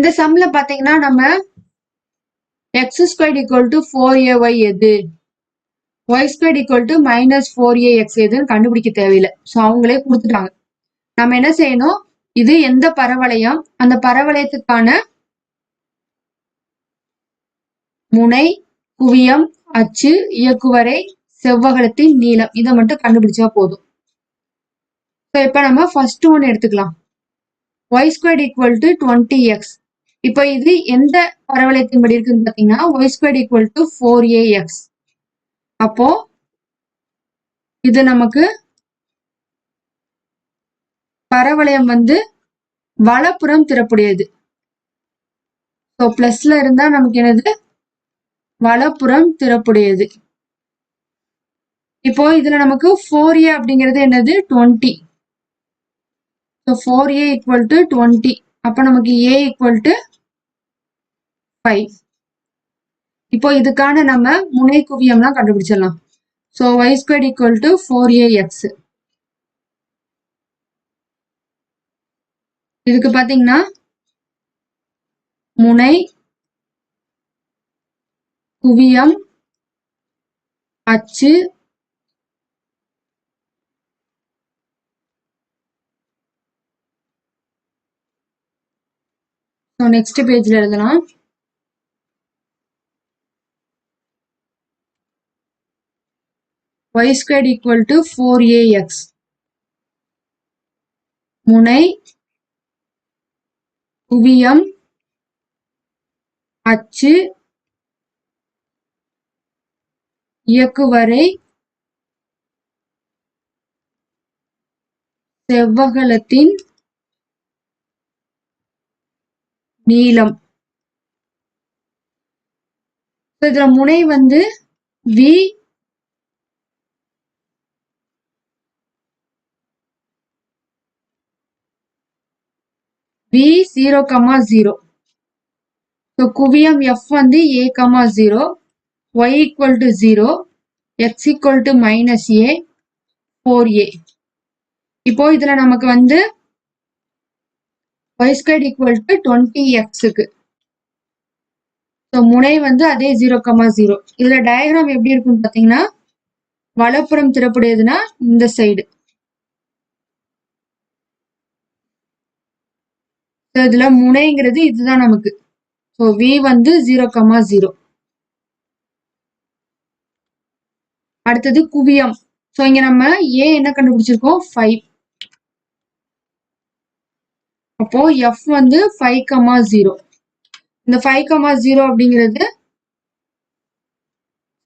இந்த சம்ல பாத்தீங்கன்னா நம்ம x square equal to four a y எது? Y square equal to minus four a x எதுன்னு கண்டுபிடிக்க தேவையில்லை. ஸோ அவங்களே கொடுத்துட்டாங்க. நம்ம என்ன செய்யணும்? இது எந்த பரவளையம்? அந்த பரவளையத்துக்கான முனை குவியம் அச்சு இயக்குவரை செவ்வகலத்தின் நீளம். இதை மட்டும் கண்டுபிடிச்சா போதும். ஸோ இப்போ நம்ம ஃபர்ஸ்ட் ஒன் எடுத்துக்கலாம். Y square equal to twenty x இப்போ இது எந்த பரவளையத்தின்படி இருக்குன்னு பார்த்தீங்கன்னா y square equal to four a x அப்போ இது நமக்கு பரவளையம் வந்து வலப்புறம் திறப்புடையது. ஸோ பிளஸ்ல இருந்தா நமக்கு என்னது? வலப்புறம் திறப்புடையது. இப்போ இதுல நமக்கு ஃபோர் ஏ அப்படிங்கிறது என்னது? Twenty so four a equal to twenty அப்போ நமக்கு ஏ ஈக்குவல் டு ஃபைவ் இப்போ இதுக்கான நம்ம முனை குவியம்லாம் கண்டுபிடிச்சிடலாம். So y square equal to four a x இதுக்கு பார்த்தீங்கன்னா முனை குவியம் அச்சு ஸோ நெக்ஸ்ட் பேஜில் எழுதலாம். Y squared equal to 4ax முனை குவியம் அச்சு இயக்குவரை செவ்வகலத்தின் நீளம். இதுல முனை வந்து v v zero comma zero so குவியம் எஃப் வந்து a comma zero y equal to zero x equal to minus a four a இப்போ இதுல நமக்கு வந்து y square equal to twenty எக்ஸுக்கு ஸோ முனை வந்து அதே ஜீரோ கமா ஜீரோ இதுல டயக்ராம் எப்படி இருக்குன்னு பார்த்தீங்கன்னா வலப்புறம் திறப்புடையதுன்னா இந்த சைடு ஸோ இதுல முனைங்கிறது இதுதான் நமக்கு. ஸோ வி வந்து ஜீரோ கமா ஜீரோ அடுத்தது குவியம். ஸோ இங்க நம்ம ஏ என்ன கண்டுபிடிச்சிருக்கோம்? ஃபைவ் அப்போ எஃப் வந்து ஃபைவ் கமா ஜீரோ இந்த ஃபைவ் கமா ஜீரோ அப்படிங்கிறது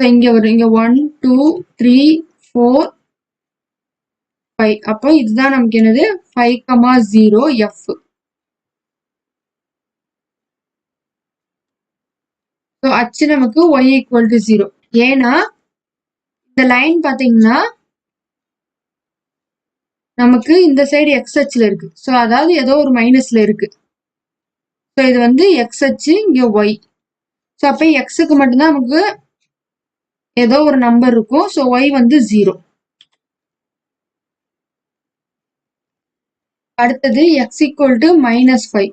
ஸோ இங்க வரும் இங்க one two three four five அப்போ இதுதான் நமக்கு என்னது? Five comma zero f so அச்சு நமக்கு ஒய் ஈக்குவல் டு ஜீரோ ஏன்னா இந்த லைன் பார்த்தீங்கன்னா நமக்கு இந்த சைடு எக்ஸ் அச்சில் இருக்கு. ஸோ அதாவது ஏதோ ஒரு மைனஸ்ல இருக்கு. ஸோ இது வந்து எக்ஸ் அச்சு இங்கே ஒய் ஸோ அப்போ எக்ஸுக்கு மட்டும்தான் நமக்கு ஏதோ ஒரு நம்பர் இருக்கும். ஸோ ஒய் வந்து ஜீரோ அடுத்தது x equal to minus five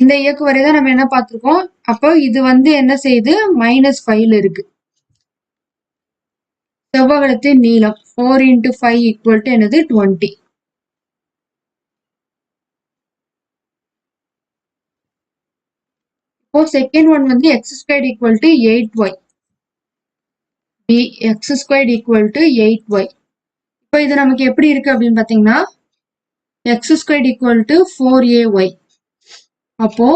இந்த இயக்குவரை தான் நம்ம என்ன பார்த்துருக்கோம்? அப்போ இது வந்து என்ன செய்யுது? மைனஸ் ஃபைவ்ல இருக்கு. செவ்வகலத்தின் நீளம் four into five equal to என்னது? டுவெண்ட்டி இப்போ செகண்ட் ஒன் வந்து x square equal to eight y b x square equal to eight y இப்போ இது நமக்கு எப்படி இருக்கு அப்படின்னு பார்த்தீங்கன்னா x square equal to four a y அப்போ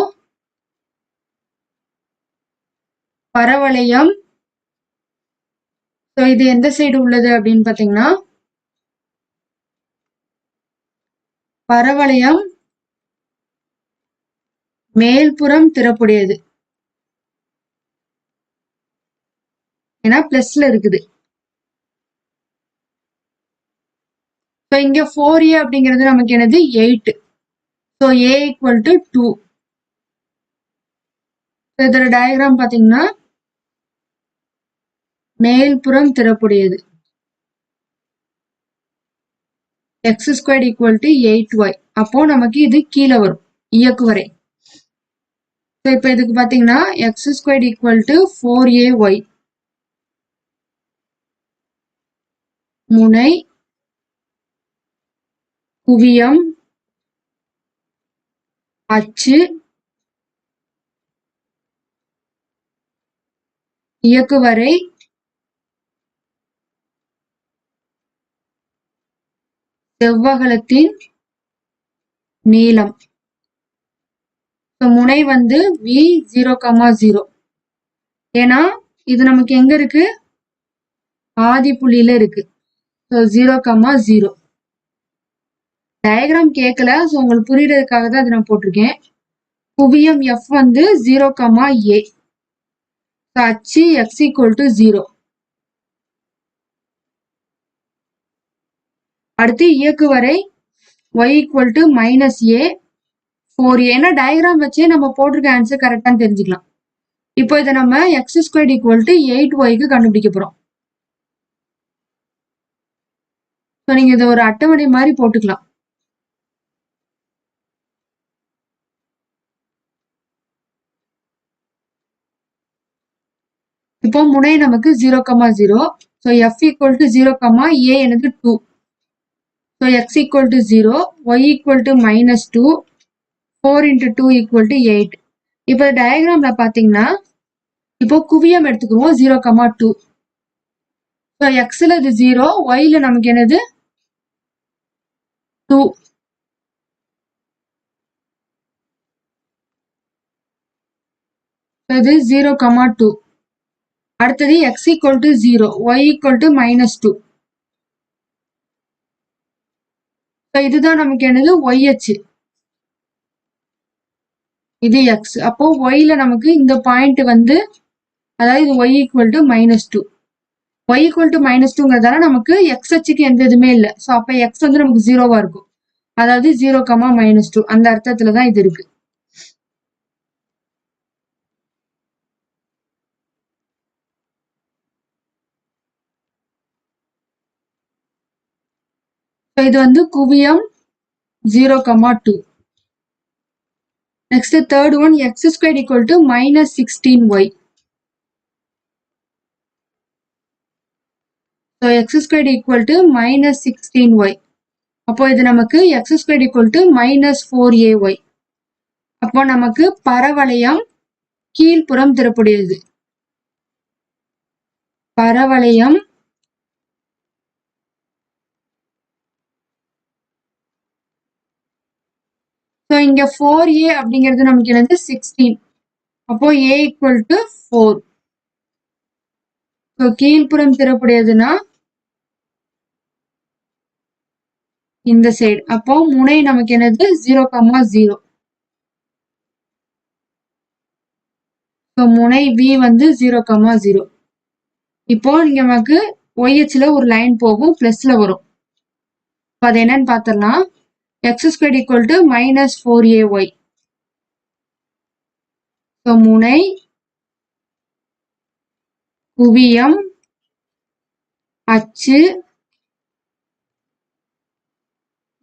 பரவளையம். ஸோ இது எந்த சைடு உள்ளது அப்படின்னு பார்த்தீங்கன்னா பரவளையம் மேல்புறம் திறப்புடையது. ஏன்னா பிளஸ்ல இருக்குது. ஸோ இங்க ஃபோர் ஏ அப்படிங்கிறது நமக்கு என்னது? Eight so a equal to two இதோட டயக்ராம் பார்த்தீங்கன்னா மேல்புறம் திறப்புடையது. X square equal to eight y அப்போ நமக்கு இது கீழே வரும் இயக்குவரை ஸோ இப்போ இதுக்கு பார்த்தீங்கன்னா x square equal to four a y முனை குவியம் அச்சு இயக்குவரை செவ்வகலத்தின் நீளம். முனை வந்து வி ஜீரோ கமா ஜீரோ ஏன்னா இது நமக்கு எங்க இருக்கு? ஆதி புள்ளியில இருக்கு. So zero comma zero diagram கேட்கல ஸோ உங்களுக்கு புரியறதுக்காக தான் அதை நான் போட்டிருக்கேன். குவியம் எஃப் வந்து ஜீரோ கமா ஏ அச்சு எக்ஸ் ஈக்குவல் டு ஜீரோ அடுத்து இயக்குவரை y equal to minus a four ஏன்னா டயக்ராம் வச்சே நம்ம போட்டிருக்க ஆன்சர் கரெக்டான்னு தெரிஞ்சுக்கலாம். இப்போ இதை நம்ம x squared equal to eight ஒய்க்கு கண்டுபிடிக்க போறோம். ஸோ நீங்க இதை ஒரு அட்டவணை மாதிரி போட்டுக்கலாம். இப்போ முனை நமக்கு zero comma zero so f equal to zero comma a எனது two so x equal to zero y equal to minus two four into two equal to eight இப்போ டயக்ராம்ல பார்த்தீங்கன்னா இப்போ குவியம் எடுத்துக்குவோம் ஜீரோ கமா டூ ஸோ எக்ஸில் இது zero while நமக்கு என்னது? டூ இது ஜீரோ கமா டூ அடுத்தது x equal to zero y equal to minus two இதுதான் நமக்கு என்னது? ஒய் அச்சு. இது எக்ஸ் அப்போ ஒய்ல நமக்கு இந்த பாயிண்ட் வந்து அதாவது இது y equal to minus two y equal to minus டூங்கிறதால நமக்கு எக்ஸ் அச்சுக்கு எந்த இதுவுமே இல்லை. ஸோ அப்போ எக்ஸ் வந்து நமக்கு ஜீரோவா இருக்கும். அதாவது ஜீரோ கமா மைனஸ் டூ அந்த அர்த்தத்துல தான் இது இருக்கு. இது வந்து குவியம் zero comma two next third one x square equal to minus sixteen y so x square equal to minus sixteen y அப்போ இது நமக்கு x square equal to minus four a y அப்போ நமக்கு பரவளையம் கீழ்ப்புறம் திறப்புடையது பரவளையம் ஸோ இங்க ஃபோர் ஏ அப்படிங்கிறது நமக்கு என்னது? சிக்ஸ்டீன் அப்போ a equal to four so கீழ்ப்புறம் திறப்புடையதுன்னா இந்த சைடு அப்போ முனை நமக்கு என்னது? ஜீரோ கம்மா ஜீரோ ஸோ முனை வி வந்து ஜீரோ கம்மா ஜீரோ இப்போ இங்க நமக்கு ஒய்ஹெச்ல ஒரு லைன் போகும் பிளஸ்ல வரும். அது என்னன்னு பார்த்தலாம் x squared equal to minus 4ay. So, முனை குவியம் அச்சு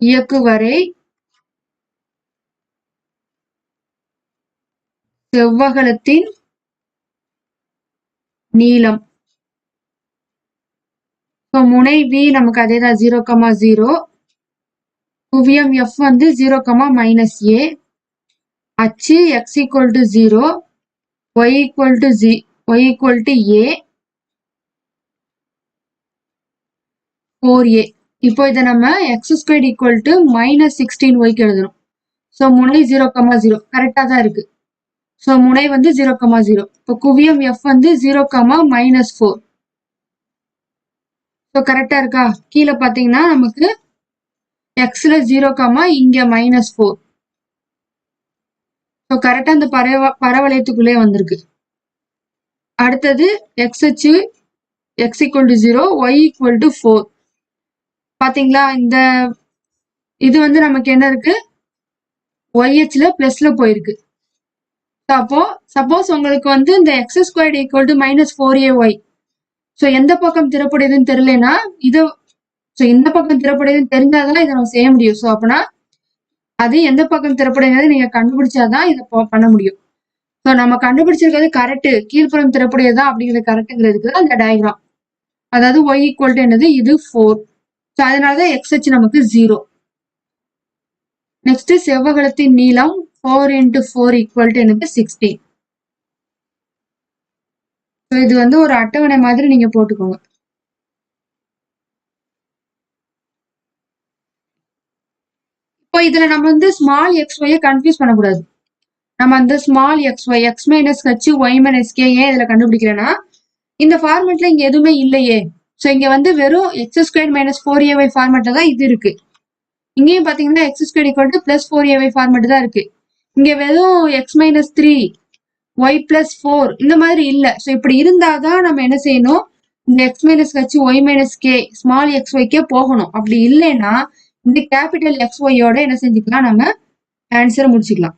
இயக்குவரை செவ்வகலத்தின் நீளம் முனை வி நமக்கு அதே தான் ஜீரோ கமா ஜீரோ குவியம் எஃப் வந்து ஜீரோ கமா மைனஸ் ஏ அச்சு x equal to zero y equal to g y equal to a four a இப்போ இதை நம்ம x square equal to minus sixteen ஒய்க்கு எழுதணும். ஸோ முனை ஜீரோ கமா ஜீரோ கரெக்டாக தான் இருக்கு. ஸோ முனை வந்து ஜீரோ கமா ஜீரோ இப்போ குவியம் எஃப் வந்து zero comma minus four so கரெக்டாக இருக்கா? கீழே பார்த்தீங்கன்னா நமக்கு எக்ஸில் ஜீரோ காமா இங்கே மைனஸ் ஃபோர் ஸோ கரெக்டாக அந்த பரவ பரவளையத்துக்குள்ளே வந்திருக்கு. அடுத்தது x h x equal to zero y equal to four பாத்தீங்களா? இந்த இது வந்து நமக்கு என்ன இருக்கு? ஒய்ஹெச்ல ப்ளஸ்ல போயிருக்கு. அப்போ சப்போஸ் உங்களுக்கு வந்து இந்த x square equal to minus four a y so எந்த பக்கம் திறப்படுதுன்னு தெரியலனா இது ஸோ எந்த பக்கம் திறப்படையுதுன்னு தெரிஞ்சாதான் இதை நம்ம செய்ய முடியும். ஸோ அப்படின்னா அது எந்த பக்கம் திறப்படைகிறது நீங்க கண்டுபிடிச்சாதான் இதை பண்ண முடியும். ஸோ நம்ம கண்டுபிடிச்சிருக்கிறது கரெக்ட் கீழ்ப்புறம் திறப்புடையதா அப்படிங்கிறது கரெக்டுங்கிறதுக்கு தான் இந்த டயக்ராம் அதாவது ஒய் ஈக்குவல் டு என்னது? இது ஃபோர் ஸோ அதனால தான் எக்ஸ் ஹெச் நமக்கு ஜீரோ நெக்ஸ்ட் செவ்வகலத்தின் நீளம் four into four equal to என்னது? சிக்ஸ்டீன் ஸோ இது வந்து ஒரு அட்டவணை மாதிரி நீங்க போட்டுக்கோங்க. இப்போ இதுல நம்ம வந்து ஸ்மால் எக்ஸ் ஒய்யை கன்ஃபியூஸ் பண்ணக்கூடாது. நம்ம அந்த small x y x minus h y minus k ஏன் இதுல கண்டுபிடிக்கிறேன்னா இந்த ஃபார்மெட்ல இங்க எதுவுமே இல்லையே. ஸோ இங்க வந்து வெறும் x square minus four a y ஃபார்மெட்ல தான் இது இருக்கு. இங்கேயும் பாத்தீங்கன்னா x square equal to plus four a y format தான் இருக்கு. இங்க வெறும் x minus three y plus four இந்த மாதிரி இல்ல. ஸோ இப்படி இருந்தாதான் நம்ம என்ன செய்யணும்? இந்த x minus h y minus k small x ஒய்க்கே போகணும். அப்படி இல்லைன்னா இந்த கேபிட்டல் எக்ஸ் ஒய்யோட என்ன செஞ்சுக்கலாம் நம்ம ஆன்சரை முடிச்சுக்கலாம்.